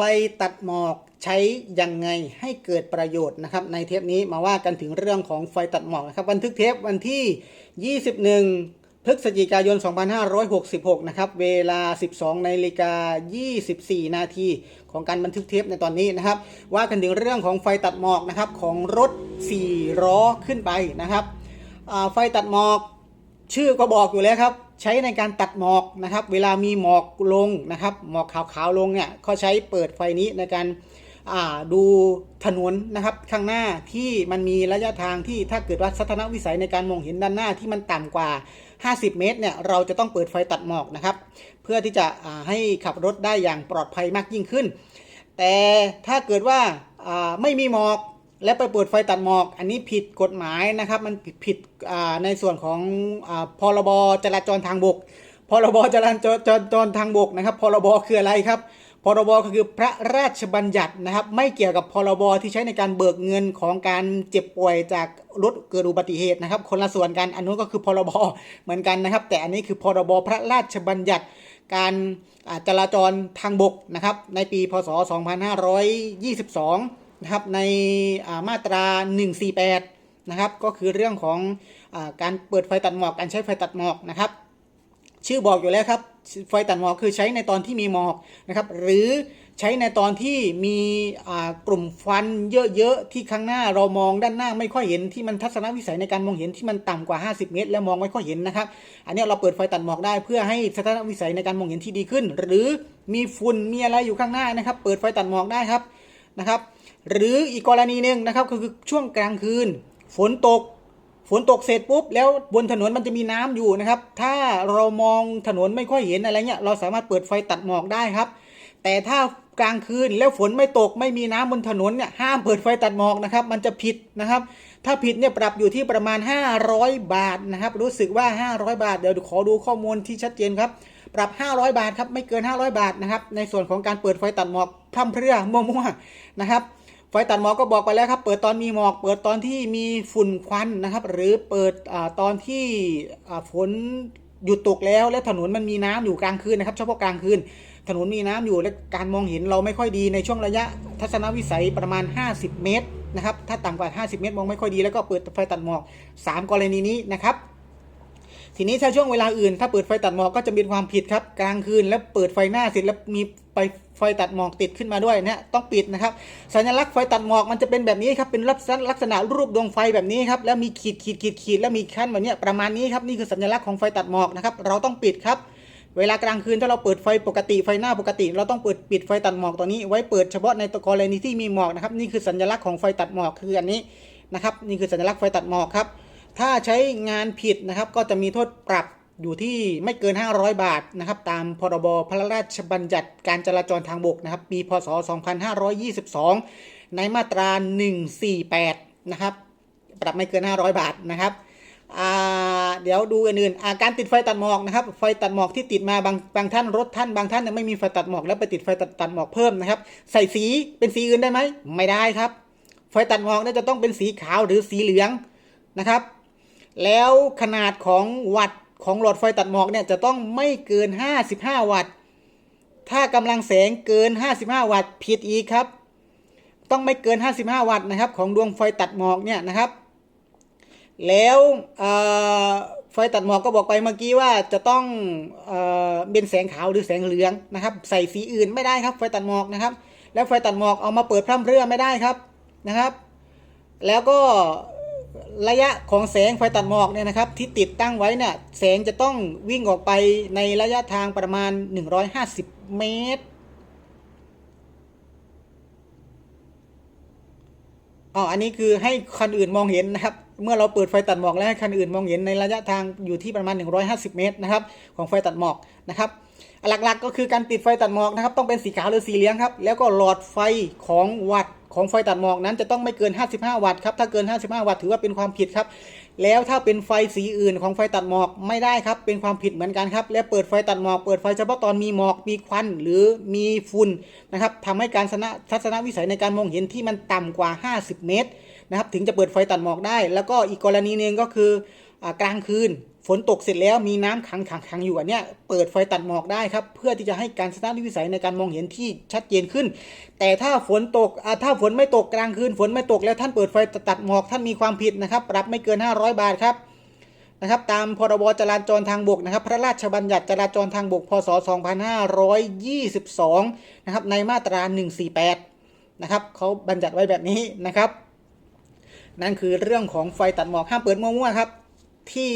ไฟตัดหมอกใช้ยังไงให้เกิดประโยชน์นะครับ ในเทปนี้มาว่ากันถึงเรื่องของไฟตัดหมอกนะครับ บันทึกเทปวันที่ 21 พฤศจิกายน 2566 นะครับ เวลา 12นาฬิกา 24 นาทีของการบันทึกเทปในตอนนี้นะครับ ว่ากันถึงเรื่องของไฟตัดหมอกนะครับของรถ4ล้อขึ้นไปนะครับไฟตัดหมอกชื่อก็บอกอยู่แล้วครับ ใช้ในการตัดหมอกนะครับ เวลามีหมอกลงนะครับ หมอกขาวๆลงเนี่ยเขาใช้เปิดไฟนี้ในการดูถนนนะครับข้างหน้าที่มันมีระยะทางที่ถ้าเกิดว่าทัศนวิสัยในการมองเห็นด้านหน้าที่มันต่ำกว่า 50 เมตรเนี่ยเราจะต้องเปิดไฟตัดหมอกนะครับ เพื่อที่จะให้ขับรถได้อย่างปลอดภัยมากยิ่งขึ้น แต่ถ้าเกิดว่าไม่มีหมอก และไปเปิดไฟตัดหมอก อันนี้ผิดกฎหมายนะครับ มันผิดผิดในส่วนของอาพรบจราจรทางบก พรบจราจรจรจรทางบกนะครับ พรบคืออะไรครับ พรบก็คือพระราชบัญญัตินะครับ ไม่เกี่ยวกับพรบที่ใช้ในการเบิกเงินของการเจ็บป่วยจากรถเกิดอุบัติเหตุนะครับ คนละส่วนกันอันนู้นก็คือพรบเหมือนกันนะครับ แต่อันนี้คือพรบพระราชบัญญัติการจราจรทางบกนะครับ ในปีพศ 2522 นะครับในมาตรา 148 นะครับ ก็คือเรื่องของอการเปิดไฟตัดหมอก การใช้ไฟตัดหมอกนะครับ ชื่อบอกอยู่แล้วครับ ไฟตัดหมอกคือใช้ในตอนที่มีหมอกนะครับ หรือใช้ในตอนที่มีกลุ่มควันเยอะๆ ที่ข้างหน้าเรามองด้านหน้าไม่ค่อยเห็นที่มันทัศนวิสัยในการมองเห็นที่มันต่ำกว่า 50 เมตร แล้วมองไม่ค่อยเห็นนะครับ อันนี้เราเปิดไฟตัดหมอกได้เพื่อให้ทัศนวิสัยในการมองเห็นที่ดีขึ้น หรือมีฝุ่นมีอะไรอยู่ข้างหน้านะครับ เปิดไฟตัดหมอกได้ครับ นะครับ หรืออีกกรณีหนึ่งนะครับก็คือช่วงกลางคืน ฝนตก ฝนตกเสร็จปุ๊บแล้วบนถนนมันจะมีน้ำอยู่นะครับ ถ้าเรามองถนนไม่ค่อยเห็นอะไรเงี้ยเราสามารถเปิดไฟตัดหมอกได้ครับ แต่ถ้ากลางคืนแล้วฝนไม่ตกไม่มีน้ำบนถนนเนี่ยห้ามเปิดไฟตัดหมอกนะครับ มันจะผิดนะครับ ถ้าผิดเนี่ยปรับอยู่ที่ประมาณ 500 บาทนะครับ รู้สึกว่า 500 บาทเดี๋ยวขอดูข้อมูลที่ชัดเจนครับ ปรับ 500 บาทครับไม่เกิน 500 บาทนะครับในส่วนของการเปิดไฟตัดหมอกพร่ำเพรื่อมั่วๆนะครับไฟตัดหมอกก็บอกไปแล้วครับ เปิดตอนมีหมอก เปิดตอนที่มีฝุ่นควันนะครับ หรือเปิดอตอนที่ฝนหยุดตกแล้ว และถนนมันมีน้ำอยู่กลางคืนนะครับเฉพาะกลางคืน ถนนมีน้ำอยู่และการมองเห็นเราไม่ค่อยดีในช่วงระยะทัศนวิสัยประมาณ 50 เมตรนะครับ ถ้าต่ำกว่า 50 เมตรมองไม่ค่อยดีแล้วก็เปิดไฟตัดหมอก 3 กรณีนี้นะครับ ทีนี้ถ้าช่วงเวลาอื่นถ้าเปิดไฟตัดหมอกก็จะมีความผิดครับ กลางคืนแล้วเปิดไฟหน้าเสร็จแล้วมีไฟไฟตัดหมอกติดขึ้นมาด้วยเนี่ยต้องปิดนะครับ สัญลักษณ์ไฟตัดหมอกมันจะเป็นแบบนี้ครับเป็นลักษณะลักษณะรูปดวงไฟแบบนี้ครับแล้วมีขีดขีดขีดขีดแล้วมีขั้นแบบนี้ประมาณนี้ครับนี่คือสัญลักษณ์ของไฟตัดหมอกนะครับเราต้องปิดครับเวลากลางคืนถ้าเราเปิดไฟปกติไฟหน้าปกติ เราต้องเปิดปิดไฟตัดหมอกตัวนี้ ไว้เปิดเฉพาะในกรณีที่มีหมอกนะครับนี่คือสัญลักษณ์ของไฟตัดหมอกคืออันนี้นะครับนี่คือสัญลักษณ์ไฟตัดหมอกครับ ถ้าใช้งานผิดนะครับก็จะมีโทษปรับอยู่ที่ไม่เกิน 500 บาทนะครับตามพรบพระราชบัญญัติการจราจรทางบกนะครับปีพศ 2522 ในมาตรา 148 นะครับ ปรับไม่เกิน 500 บาทนะครับเดี๋ยวดูอื่นๆอ่าการติดไฟตัดหมอกนะครับ ไฟตัดหมอกที่ติดมาบางบางท่านรถท่านบางท่านยังไม่มีไฟตัดหมอกแล้วไปติดไฟตัดตัดหมอกเพิ่มนะครับ ใส่สีเป็นสีอื่นได้ไหมไม่ได้ครับ ไฟตัดหมอกเนี่ยจะต้องเป็นสีขาวหรือสีเหลืองนะครับ แล้วขนาดของวัตต์ของหลอดไฟตัดหมอกเนี่ยจะต้องไม่เกิน 55 วัตต์ ถ้ากำลังแสงเกิน 55 วัตต์ผิดอีกครับ ต้องไม่เกิน 55 วัตต์นะครับของดวงไฟตัดหมอกเนี่ยนะครับ แล้วไฟตัดหมอกก็บอกไปเมื่อกี้ว่าจะต้องเอเป็นแสงขาวหรือแสงเหลืองนะครับ ใส่สีอื่นไม่ได้ครับ ไฟตัดหมอกนะครับ แล้วไฟตัดหมอกเอามาเปิดพร่ำเพรื่อไม่ได้ครับนะครับ แล้วก็ ระยะของแสงไฟตัดหมอกเนี่ยนะครับ ที่ติดตั้งไว้เนี่ยแสงจะต้องวิ่งออกไปในระยะทางประมาณ 150 เมตรอ๋ออันนี้คือให้คันอื่นมองเห็นนะครับ เมื่อเราเปิดไฟตัดหมอกแล้วให้คันอื่นมองเห็นในระยะทางอยู่ที่ประมาณ 150 เมตรนะครับ ของไฟตัดหมอกนะครับหลักๆ ก็คือการติดไฟตัดหมอกนะครับ ต้องเป็นสีขาวหรือสีเหลืองครับ แล้วก็หลอดไฟของวัตต์ ของไฟตัดหมอกนั้นจะต้องไม่เกิน 55 วัตต์ครับ ถ้าเกิน 55 วัตต์ถือว่าเป็นความผิดครับ แล้วถ้าเป็นไฟสีอื่นของไฟตัดหมอกไม่ได้ครับ เป็นความผิดเหมือนกันครับ และเปิดไฟตัดหมอกเปิดไฟเฉพาะตอนมีหมอก มีควัน หรือมีฝุ่นนะครับทำให้การทัศนวิสัยในการมองเห็นที่มันต่ำกว่า 50 เมตรนะครับ ถึงจะเปิดไฟตัดหมอกได้ แล้วก็อีกกรณีหนึ่งก็คือ กลางคืน ฝนตกเสร็จแล้วมีน้ำขังขังขังอยู่อันเนี้ยเปิดไฟตัดหมอกได้ครับ เพื่อที่จะให้การสร้างวิสัยในการมองเห็นที่ชัดเจนขึ้น แต่ถ้าฝนตกถ้าฝนไม่ตกกลางคืน ฝนไม่ตกแล้วท่านเปิดไฟตัดหมอกท่านมีความผิดนะครับ ปรับไม่เกิน 500 บาทครับนะครับตามพรบจราจรทางบกนะครับ พระราชบัญญัติจราจรทางบก พศ 2522 นะครับ ในมาตรา 148 นะครับเขาบัญญัติไว้แบบนี้นะครับ นั่นคือเรื่องของไฟตัดหมอกห้ามเปิดมั่วๆครับ ที่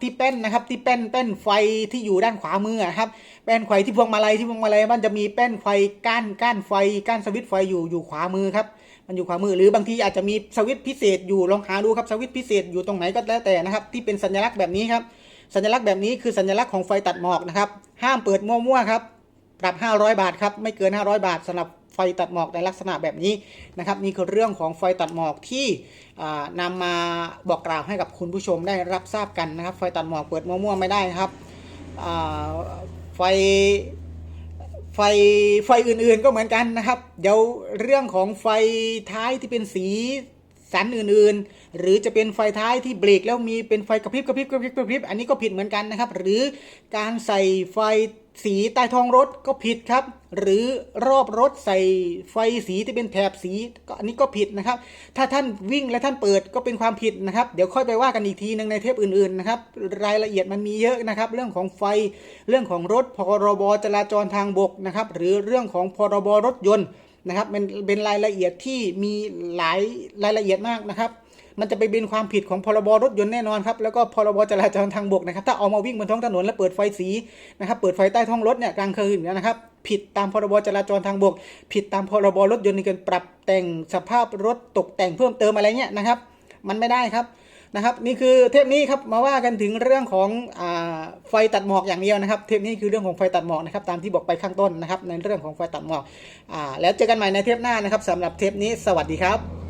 ที่แป้นนะครับที่แป้นแป้นไฟที่อยู่ด้านขวามืออะครับแป้นไฟที่พวงมาลัยที่พวงมาลัยมันจะมีแป้นไฟก้านก้านไฟก้านสวิตไฟอยู่อยู่ขวามือครับมันอยู่ขวามือหรือบางทีอาจจะมีสวิตพิเศษอยู่ลองหาดูครับสวิตพิเศษอยู่ตรงไหนก็แล้วแต่นะครับ ที่เป็นสัญลักษณ์แบบนี้ครับสัญลักษณ์แบบนี้คือสัญลักษณ์ของไฟตัดหมอกนะครับห้ามเปิดมั่วๆครับปรับ 500 บาทครับไม่เกิน 500 บาทสำหรับ ไฟตัดหมอกในลักษณะแบบนี้นะครับนี่คือเรื่องของไฟตัดหมอกที่อ่านำมาบอกกล่าวให้กับคุณผู้ชมได้รับทราบกันนะครับ ไฟตัดหมอกเปิดมั่วๆไม่ได้ครับไฟไฟไฟอื่นๆก็เหมือนกันนะครับ เดี๋ยวเรื่องของไฟท้ายที่เป็นสีสันอื่นๆ หรือจะเป็นไฟท้ายที่เบรกแล้วมีเป็นไฟกระพริบกระพริบกระพริบกระพริบอันนี้ก็ผิดเหมือนกันนะครับ หรือการใส่ไฟ สีใต้ท้องรถก็ผิดครับ หรือรอบรถใส่ไฟสีที่เป็นแถบสีก็อันนี้ก็ผิดนะครับ ถ้าท่านวิ่งและท่านเปิดก็เป็นความผิดนะครับ เดี๋ยวค่อยไปว่ากันอีกทีหนึ่งในเทปอื่นๆนะครับ รายละเอียดมันมีเยอะนะครับ เรื่องของไฟเรื่องของรถพรบจราจรทางบกนะครับ หรือเรื่องของพรบรถยนต์นะครับเป็นเป็นรายละเอียดที่มีหลายรายละเอียดมากนะครับ มันจะไปเป็นความผิดของพรบรถยนต์แน่นอนครับแล้วก็พรบจราจรทางบกนะครับถ้าเอามาวิ่งบนท้องถนนแล้วเปิดไฟสีนะครับเปิดไฟใต้ท้องรถเนี่ยกลางคืนเนี่ยนะครับผิดตามพรบจราจรทางบก ผิดตามพรบรถยนต์ในการปรับแต่งสภาพรถตกแต่งเพิ่มเติมอะไรเงี้ยนะครับ มันไม่ได้ครับนะครับนี่คือเทปนี้ครับมาว่ากันถึงเรื่องของอไฟตัดหมอกอย่างเดียวนะครับ เทปนี้คือเรื่องของไฟตัดหมอกนะครับตามที่บอกไปข้างต้นนะครับในเรื่องของไฟตัดหมอกอ่าแล้วเจอกันใหม่ในเทปหน้านะครับสำหรับเทปนี้สวัสดีครับ